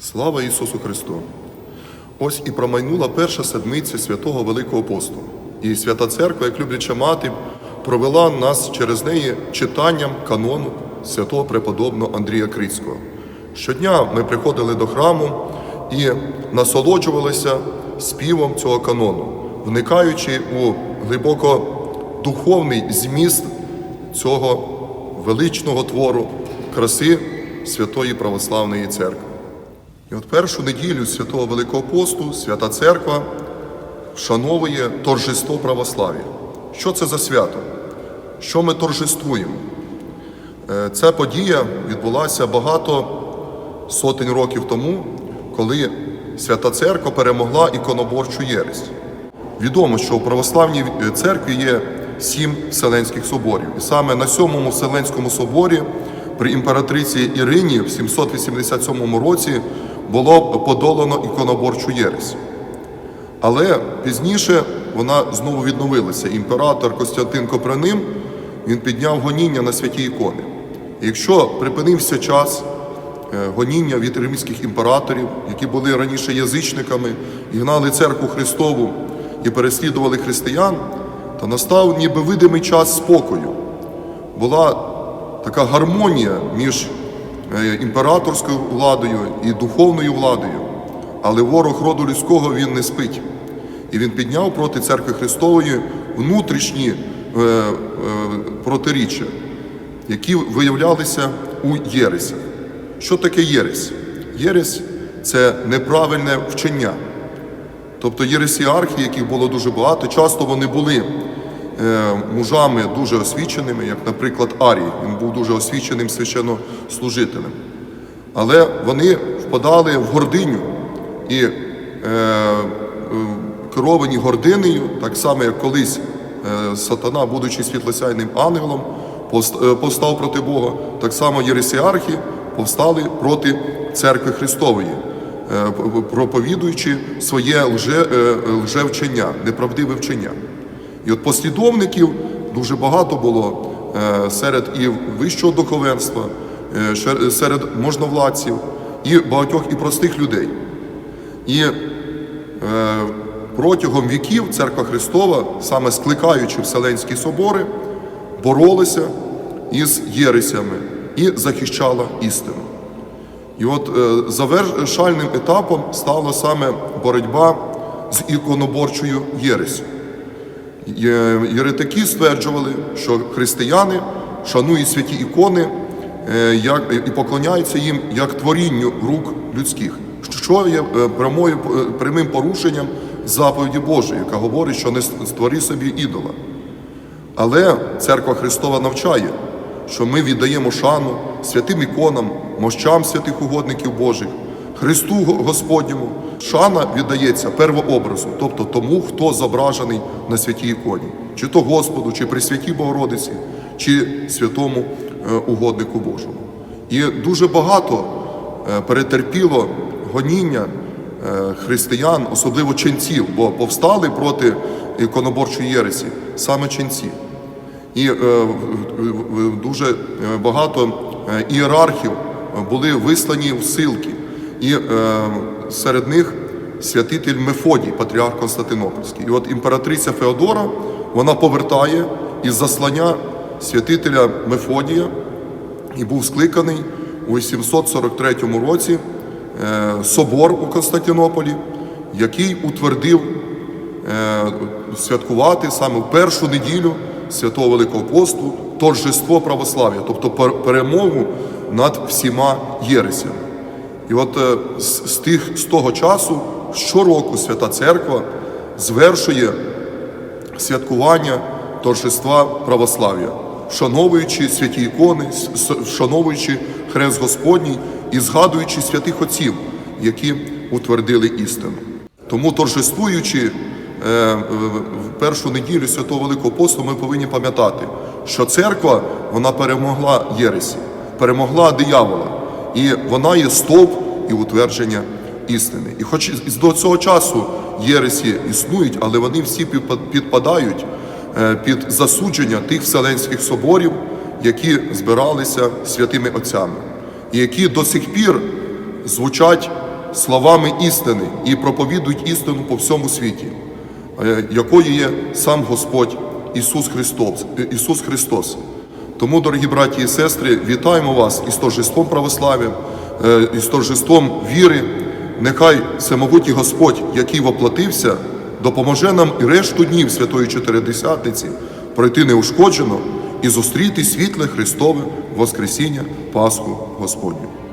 Слава Ісусу Христу! Ось і промайнула перша седмиця святого Великого посту. І Свята Церква, як любляча мати, провела нас через неї читанням канону святого преподобного Андрія Крицького. Щодня ми приходили до храму і насолоджувалися співом цього канону, вникаючи у глибоко духовний зміст цього величного твору краси Святої Православної Церкви. І от першу неділю Святого Великого посту Свята Церква вшановує торжество православ'я. Що це за свято? Що ми торжествуємо? Е, Ця подія відбулася багато сотень років тому, коли Свята Церква перемогла іконоборчу єресь. Відомо, що у православній церкві є сім Вселенських соборів. І саме на сьомому Вселенському соборі при імператриці Ірині в 787 році було подолано іконоборчу єресь. Але пізніше вона знову відновилася. Імператор Костянтин Копраним він підняв гоніння на святі ікони. Якщо припинився час е, гоніння від римських імператорів, які були раніше язичниками і гнали церкву Христову і переслідували християн, то настав ніби видимий час спокою. Була така гармонія між імператорською владою і духовною владою. Але ворог роду людського він не спить. І він підняв проти церкви Христової внутрішні е, е, протиріччя, які виявлялися у Єресях. Що таке Єресь? Єресь це неправильне вчення. Тобто єресіархи, яких було дуже багато, часто вони були е, мужами дуже освіченими, як, наприклад, Арій. Він був дуже освіченим священнослужителем. Але вони впадали в гординю і е, е, керовані гординею, так само, як колись е, сатана, будучи світлосяйним ангелом, повст- е, повстав проти Бога, так само єресіархи повстали проти церкви Христової, е, проповідуючи своє лже, е, лжевчення, неправдиве вчення. І от послідовників дуже багато було е, серед і вищого духовенства, е, серед можновладців, і багатьох і простих людей. І е, протягом віків Церква Христова, саме скликаючи Вселенські собори, боролася із єресями і захищала істину. І от завершальним етапом стала саме боротьба з іконоборчою єресю. Єретики стверджували, що християни шанують святі ікони е, і поклоняються їм як творінню рук людських, що є е, прямою, е, прямим порушенням заповіді Божої, яка говорить, що не створи собі ідола. Але церква Христова навчає, що ми віддаємо шану святим іконам, мощам святих угодників Божих, Христу Господньому. Шана віддається первообразу, тобто тому, хто зображений на святій іконі, чи то Господу, чи Пресвятій Богородиці, чи святому е, угоднику Божому. І дуже багато е, перетерпіло гоніння е, християн, особливо ченців, бо повстали проти іконоборчої єресі саме ченці. І дуже багато ієрархів були вислані в силки. І е, серед них святитель Мефодій, патріарх Константинопольський. І от імператриця Феодора вона повертає із заслання святителя Мефодія і був скликаний у 843 році е, собор у Константинополі, який утвердив е, святкувати саме в першу неділю Святого Великого посту торжество православ'я, тобто перемогу над всіма єресями. І от е, з, з тих з того часу щороку Свята Церква звершує святкування торжества православ'я, вшановуючи святі ікони, вшановуючи хрест Господній і згадуючи святих отців, які утвердили істину. Тому торжествуючи е, в першу неділю Святого Великого посту, ми повинні пам'ятати, що церква вона перемогла Єресі, перемогла диявола, і вона є стовп і утвердження істини. І хоч із- до цього часу єресі існують, але вони всі підпа- підпадають е, під засудження тих вселенських соборів, які збиралися святими отцями, і які до сих пір звучать словами істини і проповідують істину по всьому світі, е, якою є сам Господь Ісус Христос. Ісус Христос. Тому, дорогі браті і сестри, вітаємо вас із торжеством православ'я, е, із торжеством віри. Нехай всемогутній Господь, який воплотився, допоможе нам і решту днів Святої Чотиридесятниці пройти неушкоджено і зустріти світле Христове Воскресіння Пасху Господню.